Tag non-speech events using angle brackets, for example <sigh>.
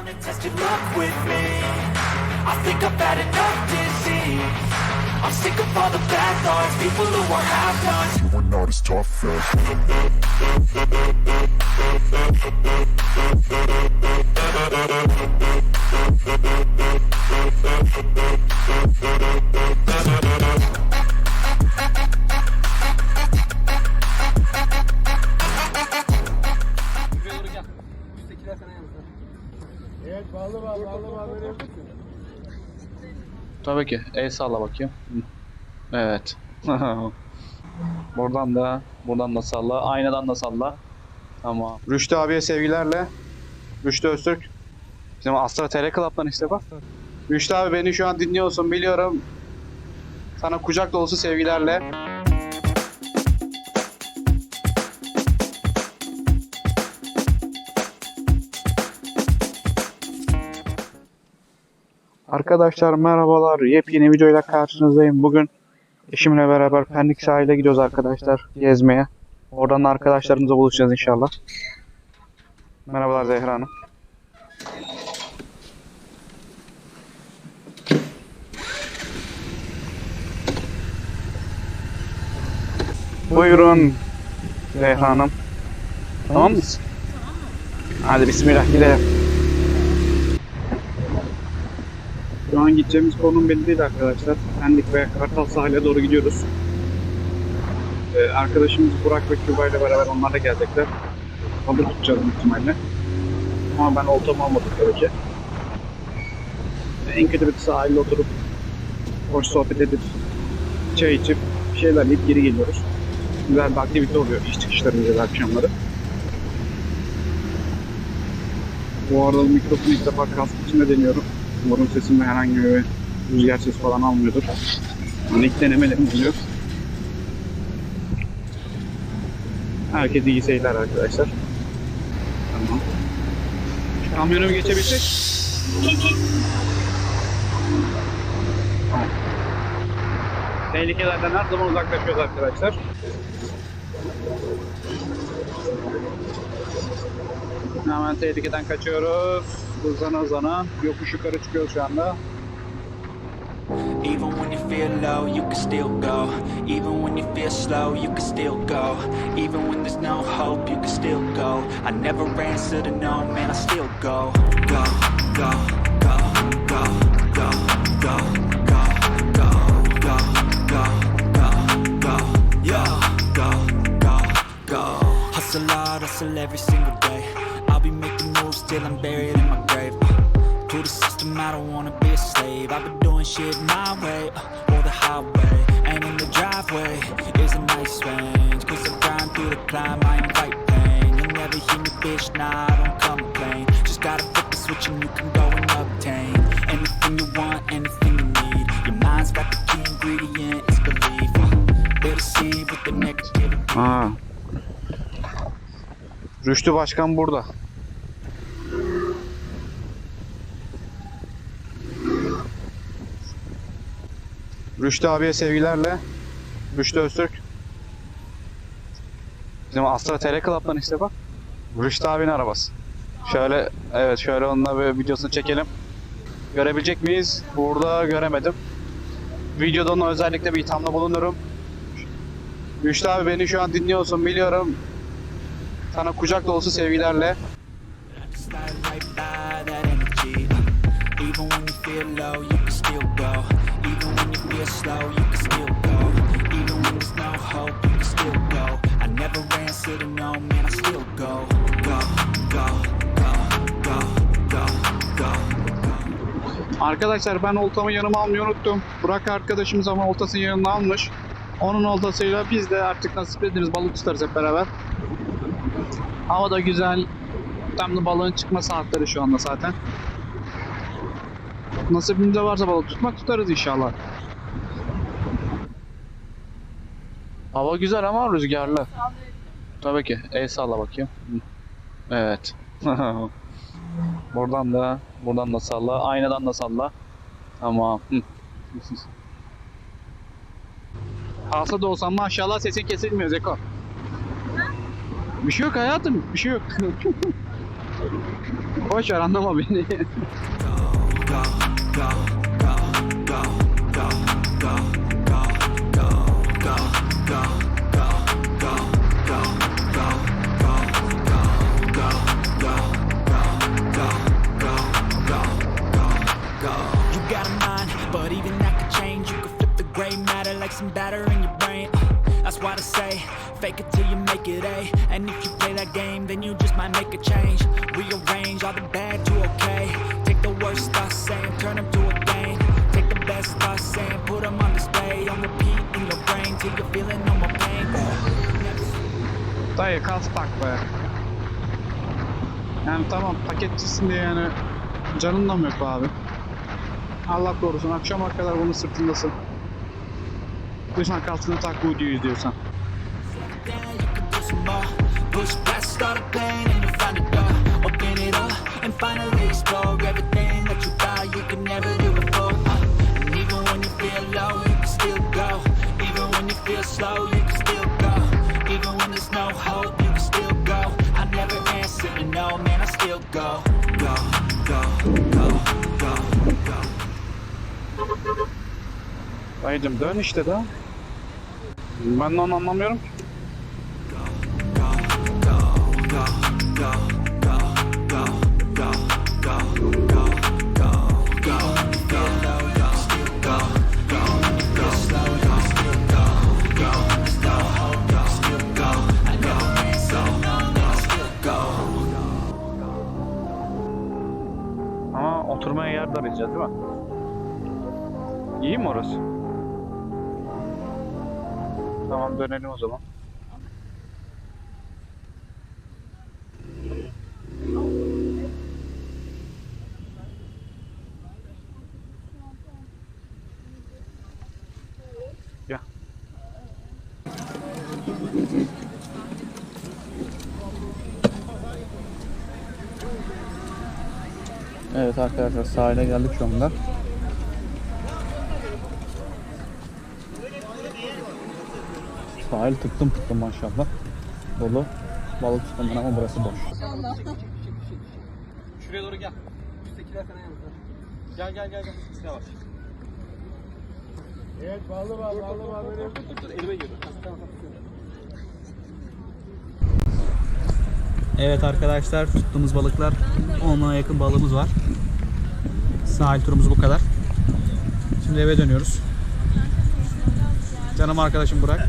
Wanna test your luck with me? I think I've had enough disease. I'm sick of all the bad thoughts, people who are half-nots. You are not as tough as Evet bağlı bağlı bağlı bağlı. Tabii ki. El salla bakayım. Evet. <laughs> buradan da buradan da salla. Aynadan da salla. Tamam. Rüştü abiye sevgilerle. Rüştü Öztürk. Bizim Astra TR Club'dan işte bak. Rüştü abi beni şu an dinliyorsun biliyorum. Sana kucak dolusu sevgilerle. Arkadaşlar merhabalar. Yepyeni videoyla karşınızdayım. Bugün eşimle beraber Pendik sahile gidiyoruz arkadaşlar gezmeye. Oradan da arkadaşlarımızla buluşacağız inşallah. Merhabalar Zehra Hanım. Buyurun Zehra Hanım. Tamam mısın? Hadi bismillah gidelim. Şu an gideceğimiz konum belli değil arkadaşlar. Pendik ve Kartal sahile doğru gidiyoruz. Ee, arkadaşımız Burak ve Kübra ile beraber onlar da gelecekler. Balık tutacağız ihtimalle. Ama ben oltamı almadım tabii ki. En kötü bir sahilde oturup hoş sohbet edip çay içip bir şeyler yiyip geri geliyoruz. Güzel bir aktivite oluyor iş çıkışlarımızda da akşamları. Bu arada mikrofonu ilk defa kask içinde deniyorum. Umarım sesimde herhangi bir rüzgar sesi falan almıyordur. Yani ilk denemelerim oluyor. Herkese iyi seyirler arkadaşlar. Tamam. Şu kamyonu mu geçebilsek? Tamam. Tehlikelerden her zaman uzaklaşıyoruz arkadaşlar. Hemen tehlikeden kaçıyoruz. Hızlana hızlana. Yokuş yukarı çıkıyoruz şu anda. Even when you feel low, you can still go. Even when you feel slow, you can still go. Even when there's no hope, you can still go. I never answer to no, man, I still go. Go, go, till I'm buried in my grave. To the system, I don't wanna be a slave. I've been doing shit my way, uh, or the highway. And in the driveway is a nice range. Cause I grind through the climb, I invite pain. You never hear me, bitch, nah, I don't complain. Just gotta flip the switch and you can go and obtain anything you want, anything you need. Your mind's got the key ingredient, it's belief. Uh, They're deceived with the negativity. Ha. Rüştü Başkan burada. Rüştü abiye sevgilerle. Rüştü Öztürk. Bizim Astra TR Club'dan işte bak. Rüştü abinin arabası. Şöyle, evet şöyle onunla bir videosunu çekelim. Görebilecek miyiz? Burada göremedim. Videoda ona özellikle bir ithamda bulunurum. Rüştü abi beni şu an dinliyorsun biliyorum. Sana kucak dolusu sevgilerle. Feel low, you can still go. Even when you feel slow, you can still go. Even when there's no hope, you can still go. I never answer to no, man, I still. Go, go, go, go, go, go, go. Arkadaşlar ben oltamı yanıma almayı unuttum. Burak arkadaşımız ama oltasını yanına almış. Onun oltasıyla biz de artık nasip ediniz balık tutarız hep beraber. Hava da güzel. Tam da balığın çıkma saatleri şu anda zaten. Nasibimizde varsa balık tutmak tutarız inşallah. Hava güzel ama rüzgarlı. Tabii ki. El salla bakayım. Evet. <laughs> buradan da buradan da salla. Aynadan da salla. Tamam. <laughs> Hasta da olsam maşallah sesin kesilmiyor Zeko. Bir şey yok hayatım. Bir şey yok. <laughs> Boş ver anlama beni. then you just might make a change. Rearrange all the bad to okay. Dayı kas tak be. Yani tamam paketçisin diye yani canın da mı yok abi? Allah korusun akşama kadar bunun sırtındasın. Düşman kalsını tak bu videoyu izliyorsan. Push Dayıcım dön işte de. Ben de onu anlamıyorum. Ama oturmaya yer de arayacağız değil mi? İyi mi orası? Tamam dönelim o zaman. Evet arkadaşlar sahile geldik şu anda. Sahil tıktım tıktım maşallah. Dolu. Balık tutamam ama burası boş. Şuraya doğru gel. Üsttekiler sana yanında. Gel gel gel gel. Yavaş. Evet ballı var ballı var benim. Dur dur elime tamam. Evet arkadaşlar tuttuğumuz balıklar 10'a yakın balığımız var. Sahil turumuz bu kadar. Şimdi eve dönüyoruz. Canım arkadaşım Burak. <laughs>